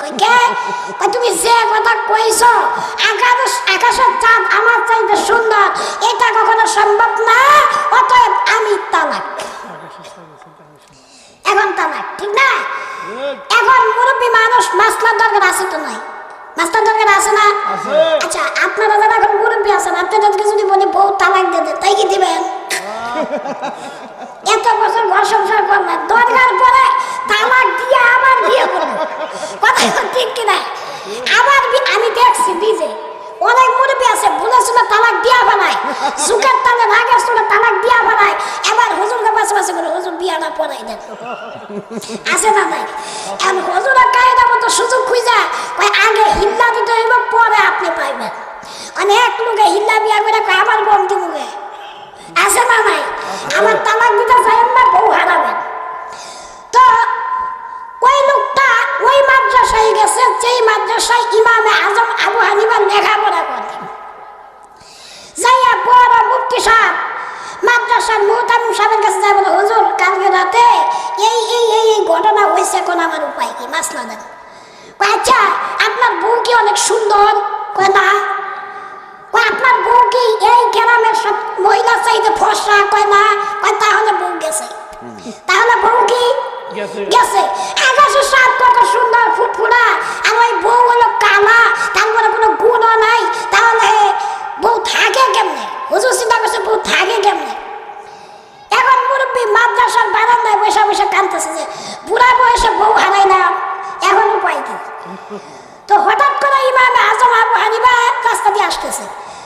কয়, তুমি যে কথা কইছো আকাশ আকাশের চাঁদ আমার চাইতে সুন্দর এটা কখনো সম্ভব না? অতএব আমি তালাক। এখন তালাক ঠিক না? এখন মুরব্বী মানুষ মাসলার দরকার আছে তো নাই? মাস্টার দরকার আছে না? আচ্ছা আপনারা যারা এখন মুরব্বী আছেন আপনাদেরকে যদি বলি বউ তালাক দিয়ে দেয়, তাই কি দিবেন? এত বছর ঘর সংসার করলেন দরকার পরে তালাক দিয়ে আবার বিয়ে করব কথা ঠিক কিনা? আবার আমি দেখছি নিজে। অনেক মুরব্বী আছে বলেছিল তালাক দিয়া বানায়, সুখের তালে রাগের সুরে তালাক দিয়া বানায়, এবার হুজুরকে পাশে পাশে করে হুজুর বিয়াটা পড়াই দেন। আছে না নাই? এখন হুজুরের কায়দা মতো সুযোগ খুঁজা আগে হিল্লা দিতে হইব, পরে আপনি পাইবেন। অনেক লোকে মাদ্রাসায় ইমামে আজম আবু হানিফা লেখাপড়া করে যাইয়া বড় মুফতি সাহেব মাদ্রাসার মুহতামিম সাহেবের কাছে যায় বলে হুজুর কালকে রাতে এই এই এই এই ঘটনা হয়েছে এখন আমার উপায় কি? মাসলা দেন আচ্ছা আপনার বউ কি অনেক সুন্দর? কয় না। কয় আপনার বউ কি এই গ্রামের সব মহিলা চাইতে ফসা কয় না। কয় তাহলে বউ গেছে। তাহলে বউ কি গেছে। গেছে। আকাশের সাপ কত সুন্দর ফুটফুটা আর ওই বউ হলো কালা তারপরে কোনো গুণও নাই তাহলে বউ থাকে কেমনে করছে বউ থাকে কেমনে? এখন মুরব্বী মাদ্রাসার বারান্দায় বসে বসে কাঁদতেছে যে, বুড়া বয়সে বউ হারাই না, এখন উপায় কি? তো হঠাৎ করে ইমামে আজম আবু হানিফা রাস্তা দিয়ে আসতেছে।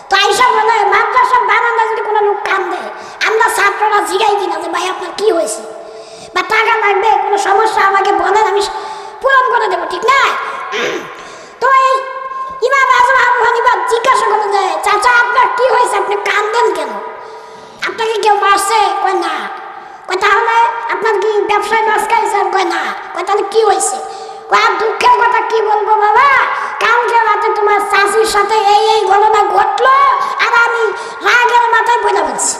তো আইসা বলে মাদ্রাসার বারান্দা যদি কোনো লোক কান্দে, আমরা ছাত্ররা জিগাই কিনা যে, ভাই, আপনার কি হয়েছে? বা, টাকা লাগবে, কোনো সমস্যা আমাকে বলেন, আমি পূরণ করে দেবো। ঠিক না তো এই ইমাম আজম আবু হানিফা জিজ্ঞাসা করে যে চাচা আপনার কি হয়েছে আপনি কান্দেন কেন আপনাকে কেউ মারছে কয় না কয় তাহলে আপনার ব্যবসায় লস খাইছে কয়, না, কয় কি হয়েছে? আর দুঃখের কথা কি বলব বাবা? কালকে রাতে তোমার চাষির সাথে এই এই ঘটনা ঘটলো আর আমি রাগের মাথায় বইলা বলছি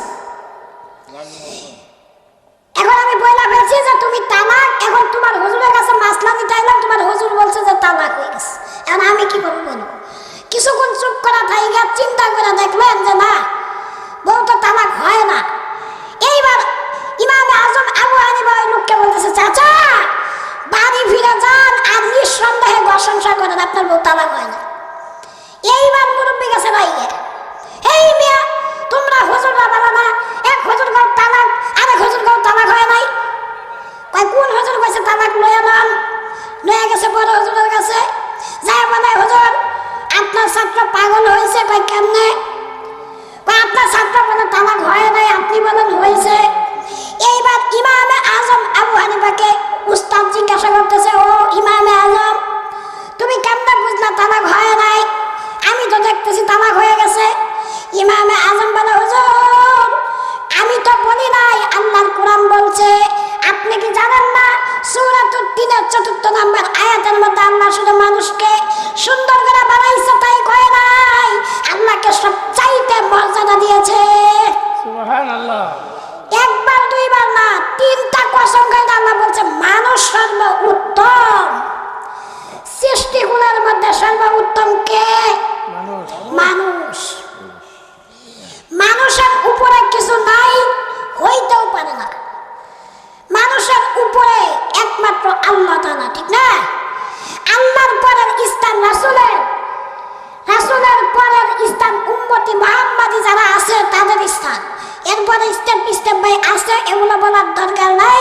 এখন আমি বইলা ফেলছি যে তুমি তালাক, এখন তোমার হুজুরের কাছে মাসলা নিতে তোমার হুজুর বলছে যে তালাক হয়ে গেছে। এখন আমি কি করব বলো? কিছুক্ষণ চুপ করা থাইগা চিন্তা করে দেখলেন যে না বউ তো তালাক হয় না এইবার ইমামে আজম আবু হানিফা ওই লোককে বলতেছে চাচা বাড়ি ফিরে যান আর নিঃসন্দেহে ঘর সংসার করেন আপনার বউ তালাক হয় না এইবার মুরব্বী গেছে ভাইয়ে এই মিয়া তোমরা হুজুররা বলো না এক হুজুর গাও তালাক আরেক হুজুর গাও তালাক হয় নাই কয় কোন হুজুর কইছে তালাক লয়া নাম লয়া গেছে হুজুরের কাছে? যাই বলে হুজুর আপনার ছাত্র পাগল হয়েছে বা কেমনে? আপনার ছাত্র আল্লাহ শুধু মানুষকে সুন্দর করে বানাইছে তাই কয় নাই? আল্লাহকে সব চাইতে মর্যাদা দিয়েছে। সুবহানাল্লাহ। একবার দুইবার না তিনটা কসম খাইতে আল্লাহ বলছে মানুষ সর্ব উত্তম সৃষ্টিগুলোর মধ্যে সর্ব উত্তম কে? মানুষ। মানুষ। মানুষের উপরে কিছু নাই হইতেও পারে না। মানুষের উপরে একমাত্র আল্লাহ তাআলা ঠিক না? রাসূলের রাসূলের পরের স্থান উম্মতি মুহাম্মাদি যারা আছে তাদের স্থান। এরপরে স্টেপ স্টেপ বাই আছে, এগুলো বলার দরকার নাই।